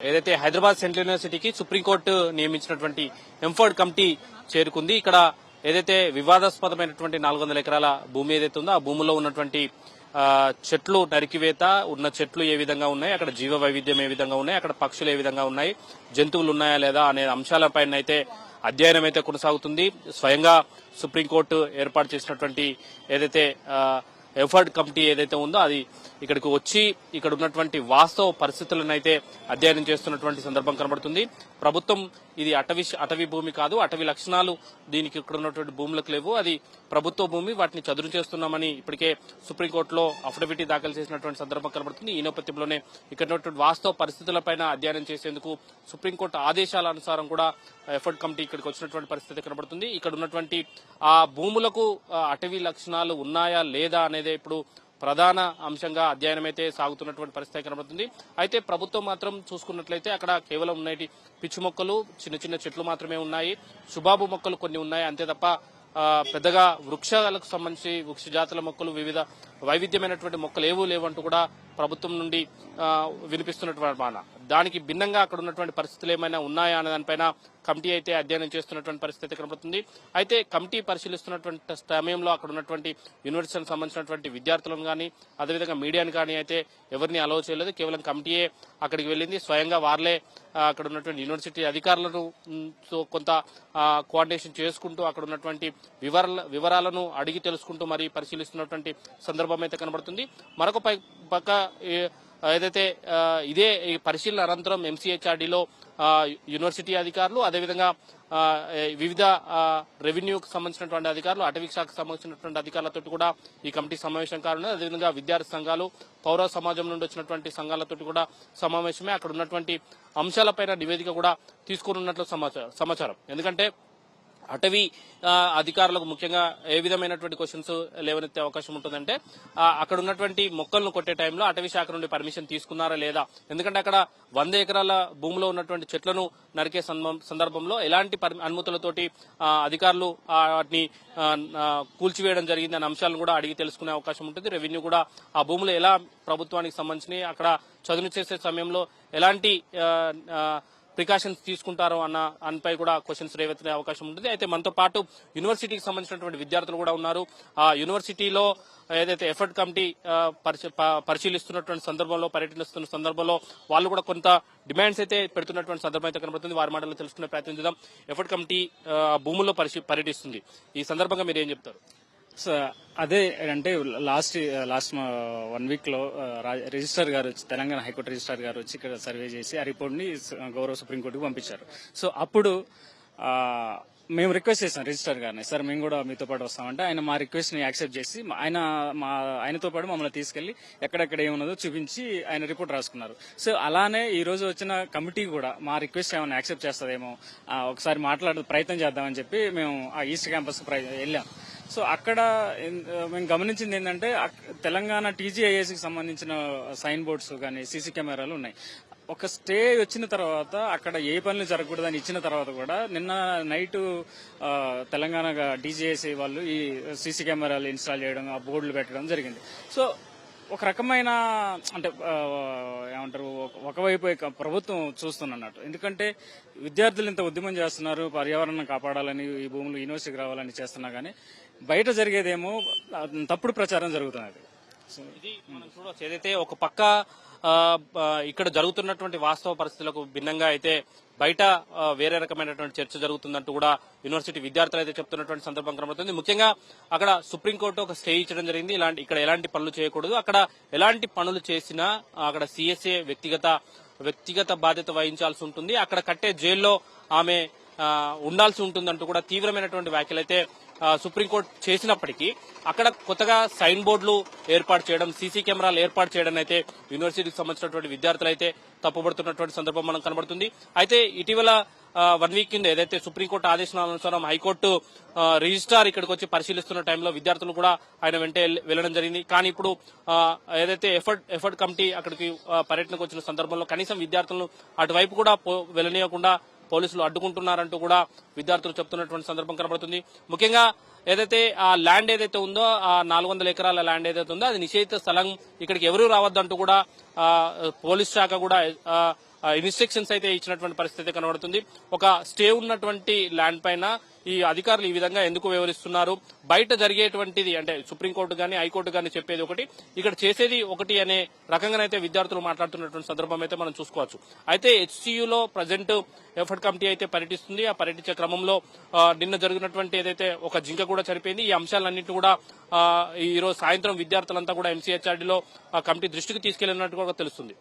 ఏదైతే హైదరాబాద్ సెంట్రల్ యూనివర్సిటీకి సుప్రీంకోర్టు నియమించినటువంటి ఎంఫర్డ్ కమిటీ చేరుకుంది ఇక్కడ ఏదైతే వివాదాస్పదమైనటువంటి నాలుగు వందల ఎకరాల భూమి ఏదైతే ఉందో ఆ భూమిలో ఉన్నటువంటి చెట్లు నరికివేత ఉన్న చెట్లు ఏ విధంగా ఉన్నాయి అక్కడ జీవ వైవిధ్యం ఏ విధంగా ఉన్నాయి అక్కడ పక్షులు ఏ విధంగా ఉన్నాయి జంతువులు ఉన్నాయా లేదా అనే అంశాలపైన అయితే అధ్యయనం అయితే కొనసాగుతుంది. స్వయంగా సుప్రీంకోర్టు ఏర్పాటు చేసినటువంటి ఏదైతే ఎఫర్డ్ కమిటీ ఏదైతే ఉందో అది ఇక్కడికి వచ్చి ఇక్కడ ఉన్నటువంటి వాస్తవ పరిస్థితులను అయితే అధ్యయనం చేస్తున్నటువంటి సందర్భం కనబడుతుంది. ప్రభుత్వం ఇది అటవీ అటవీ భూమి కాదు అటవీ లక్షణాలు దీనికి ఇక్కడ ఉన్నటువంటి భూములకు లేవు. అది ప్రభుత్వ భూమి వాటిని చదును చేస్తున్నామని ఇప్పటికే సుప్రీంకోర్టులో అఫిడవిట్ దాఖలు చేసినటువంటి సందర్భం కనబడుతుంది. ఈ నేపథ్యంలోనే ఇక్కడ ఉన్నటువంటి వాస్తవ పరిస్థితులపైన అధ్యయనం చేసేందుకు సుప్రీంకోర్టు ఆదేశాల అనుసారం కూడా ఎఫర్ట్ కమిటీ ఇక్కడికి వచ్చినటువంటి పరిస్థితి కనబడుతుంది. ఇక్కడ ఉన్నటువంటి ఆ భూములకు అటవీ లక్షణాలు ఉన్నాయా లేదా అనేది ఇప్పుడు ప్రధాన అంశంగా అధ్యయనం అయితే సాగుతున్నటువంటి పరిస్థితి కనబడుతుంది. అయితే ప్రభుత్వం మాత్రం చూసుకున్నట్లయితే అక్కడ కేవలం ఉన్నాయి పిచ్చి మొక్కలు చిన్న చిన్న చెట్లు మాత్రమే ఉన్నాయి. సుబాబు మొక్కలు కొన్ని ఉన్నాయి. అంతే తప్ప ఆ, పెద్దగా వృక్షాలకు సంబంధించి వృక్ష జాతుల మొక్కలు వివిధ వైవిధ్యమైనటువంటి మొక్కలు ఏవూ లేవంటూ కూడా ప్రభుత్వం నుండి వినిపిస్తున్నటువంటి మాట దానికి భిన్నంగా అక్కడ ఉన్నటువంటి పరిస్థితులు ఏమైనా ఉన్నాయా అనే దానిపైన కమిటీ అయితే అధ్యయనం చేస్తున్నటువంటి పరిస్థితి కనబడుతుంది. అయితే కమిటీ పరిశీలిస్తున్నటువంటి సమయంలో అక్కడ ఉన్నటువంటి యూనివర్సిటీకి సంబంధించినటువంటి విద్యార్థులను కానీ అదేవిధంగా మీడియాను కానీ అయితే ఎవరిని అలౌ చేయలేదు. కేవలం కమిటీయే అక్కడికి వెళ్ళింది. స్వయంగా వార్లే అక్కడ ఉన్నటువంటి యూనివర్సిటీ అధికారులను కొంత కోఆర్డినేషన్ చేసుకుంటూ అక్కడ ఉన్నటువంటి వివరాల వివరాలను అడిగి తెలుసుకుంటూ మరి పరిశీలిస్తున్నటువంటి సందర్భం అయితే కనబడుతుంది. మరొక పై- పక్క ఏదైతే ఇదే ఈ పరిశీలన అనంతరం ఎంసీహెచ్ఆర్డీలో యూనివర్సిటీ అధికారులు అదేవిధంగా వివిధ రెవెన్యూకి సంబంధించినటువంటి అధికారులు అటవీ శాఖకు సంబంధించినటువంటి అధికారులతో కూడా ఈ కమిటీ సమావేశం కానున్నది. అదేవిధంగా విద్యార్థి సంఘాలు పౌర సమాజం నుండి వచ్చినటువంటి సంఘాలతో కూడా సమావేశమే. అక్కడ ఉన్నటువంటి అంశాలపైన నివేదిక కూడా తీసుకున్నట్లు సమాచారం సమాచారం. ఎందుకంటే అటవీ అధికారులకు ముఖ్యంగా ఏ విధమైనటువంటి క్వశ్చన్స్ లేవనెత్తే అవకాశం ఉంటుందంటే అక్కడ ఉన్నటువంటి మొక్కలను కొట్టే టైంలో అటవీ శాఖ నుండి పర్మిషన్ తీసుకున్నారా లేదా? ఎందుకంటే అక్కడ వంద ఎకరాల భూమిలో ఉన్నటువంటి చెట్లను నరికే సందర్భంలో ఎలాంటి అనుమతులతోటి అధికారులు వాటిని కూల్చివేయడం జరిగింది అనే అంశాలను కూడా అడిగి తెలుసుకునే అవకాశం ఉంటుంది. రెవెన్యూ కూడా ఆ భూములు ఎలా ప్రభుత్వానికి సంబంధించినవి అక్కడ చదును చేసే సమయంలో ఎలాంటి ప్రికాషన్స్ తీసుకుంటారో అన్న దానిపై కూడా క్వశ్చన్స్ రేవెత్తే అవకాశం ఉంటుంది. అయితే మనతో పాటు యూనివర్సిటీకి సంబంధించినటువంటి విద్యార్థులు కూడా ఉన్నారు. ఆ యూనివర్సిటీలో ఏదైతే ఎఫర్ట్ కమిటీ ప- పరిశీలిస్తున్నటువంటి సందర్భంలో పర్యటిస్తున్న సందర్భంలో వాళ్ళు కూడా కొంత డిమాండ్స్ అయితే పెడుతున్నటువంటి సందర్భం అయితే కనబడుతుంది. వారి మాటలు తెలుసుకునే ప్రయత్నం చేద్దాం. ఎఫర్ట్ కమిటీ భూముల్లో పరిశీ- పర్యటిస్తుంది. ఈ సందర్భంగా మీరు ఏం చెప్తారు? సో అదే అంటే లాస్ట్ లాస్ట్ వన్ వీక్లో రిజిస్టర్ గారు వచ్చి తెలంగాణ హైకోర్టు రిజిస్టర్ గారు వచ్చి ఇక్కడ సర్వే చేసి ఆ రిపోర్ట్ని గౌరవ సుప్రీంకోర్టుకు పంపించారు. సో అప్పుడు మేము రిక్వెస్ట్ చేసాం రిజిస్టర్ గారిని. సార్ మేము కూడా మీతో పాటు వస్తామంటే ఆయన మా రిక్వెస్ట్ని యాక్సెప్ట్ చేసి ఆయన మా ఆయనతో పాటు మమ్మల్ని తీసుకెళ్ళి ఎక్కడెక్కడ ఏమున్నదో చూపించి ఆయన రిపోర్ట్ రాసుకున్నారు. సో అలానే ఈ రోజు వచ్చిన కమిటీ కూడా మా రిక్వెస్ట్ ఏమైనా యాక్సెప్ట్ చేస్తుందేమో ఒకసారి మాట్లాడే ప్రయత్నం చేద్దామని చెప్పి మేము ఆ ఈస్ట్ క్యాంపస్ వెళ్ళాం. సో అక్కడ మేము గమనించింది ఏంటంటే అక్- తెలంగాణ టీజీఐఎస్కి సంబంధించిన సైన్ బోర్డ్స్ కానీ సీసీ కెమెరాలు ఉన్నాయి. ఒక స్టే వచ్చిన తర్వాత అక్కడ ఏ పనులు జరగకూడదని ఇచ్చిన తర్వాత కూడా నిన్న నైట్ తెలంగాణ టీజీఐసీ వాళ్ళు ఈ సీసీ కెమెరాలు ఇన్స్టాల్ చేయడం ఆ బోర్డులు పెట్టడం జరిగింది. సో ఒక రకమైన అంటే ఏమంటారు ఒక- ఒకవైపు ప్రభుత్వం చూస్తున్నట్టు ఎందుకంటే విద్యార్థులు ఇంత ఉద్యమం చేస్తున్నారు పర్యావరణం కాపాడాలని ఈ భూములు యూనివర్సిటీకి రావాలని చేస్తున్నా కానీ బయట జరిగేదేమో తప్పుడు ప్రచారం జరుగుతున్నది. ఇది మనం చూడవచ్చు. ఏదైతే ఒక పక్క ఇక్కడ జరుగుతున్నటువంటి వాస్తవ పరిస్థితులకు భిన్నంగా అయితే బయట వేరే రకమైనటువంటి చర్చ జరుగుతుందంటూ కూడా యూనివర్సిటీ విద్యార్థులు అయితే చెప్తున్నటువంటి సందర్భం కనబడుతుంది. ముఖ్యంగా అక్కడ సుప్రీంకోర్టు ఒక స్టే ఇచ్చడం జరిగింది. ఇలాంటి ఇక్కడ ఎలాంటి పనులు చేయకూడదు. అక్కడ ఎలాంటి పనులు చేసినా అక్కడ సిఎస్ఏ వ్యక్తిగత వ్యక్తిగత బాధ్యత వహించాల్సి ఉంటుంది. అక్కడ కట్టే జైల్లో ఆమె ఉండాల్సి ఉంటుందంటూ కూడా తీవ్రమైనటువంటి వ్యాఖ్యలు అయితే సుప్రీంకోర్టు చేసినప్పటికీ అక్కడ కొత్తగా సైన్ బోర్డులు ఏర్పాటు చేయడం సీసీ కెమెరాలు ఏర్పాటు చేయడం అయితే యూనివర్సిటీకి సంబంధించినటువంటి విద్యార్థులు అయితే తప్పుపడుతున్నటువంటి సందర్భం మనం కనబడుతుంది. అయితే ఇటీవల వన్ వీక్ కింద ఏదైతే సుప్రీంకోర్టు ఆదేశాల అనుసారం హైకోర్టు రిజిస్టార్ రిజిస్ట్రార్ ఇక్కడికి వచ్చి పరిశీలిస్తున్న టైంలో విద్యార్థులు కూడా ఆయన వెంటే వెళ్ళడం వెళ్ళడం జరిగింది. కానీ ఇప్పుడు ఏదైతే ఎఫర్ట్ ఎఫర్ట్ కమిటీ అక్కడికి పర్యటనకు వచ్చిన సందర్భంలో కనీసం విద్యార్థులను అటువైపు కూడా పో- వెళ్ళనీయకుండా పోలీసులు అడ్డుకుంటున్నారంటూ కూడా విద్యార్థులు చెప్తున్నటువంటి సందర్భం కనబడుతుంది. ముఖ్యంగా ఏదైతే ఆ ల్యాండ్ ఏదైతే ఉందో ఆ నాలుగు వందల ఎకరాల ల్యాండ్ ఏదైతే ఉందో అది నిషేధిత స్థలం ఇక్కడికి ఎవరూ రావద్దంటూ కూడా పోలీస్ శాఖ కూడా ఇన్స్ట్రక్షన్స్ అయితే ఇచ్చినటువంటి పరిస్థితి కనబడుతుంది. ఒక స్టే ఉన్నటువంటి ల్యాండ్ పైన ఈ అధికారులు ఈ విధంగా ఎందుకు వివరిస్తున్నారు బయట జరిగేటువంటిది అంటే సుప్రీంకోర్టు కానీ హైకోర్టు కానీ చెప్పేది ఒకటి. ఇక్కడ చేసేది ఒకటి అనే రకంగానైతే విద్యార్థులు మాట్లాడుతున్నటువంటి సందర్భం అయితే మనం చూసుకోవచ్చు. అయితే హెచ్సియులో ప్రజెంట్ ఎఫర్ట్ కమిటీ అయితే పర్యటిస్తుంది. ఆ పర్యటించే క్రమంలో నిన్న జరిగినటువంటి ఏదైతే ఒక జింక కూడా చనిపోయింది ఈ అంశాలన్నింటినీ కూడా ఈ రోజు సాయంత్రం విద్యార్థులంతా కూడా ఎంసీహెచ్ఆర్డీలో కమిటీ దృష్టికి తీసుకెళ్ళినట్టు కూడా తెలుస్తుంది.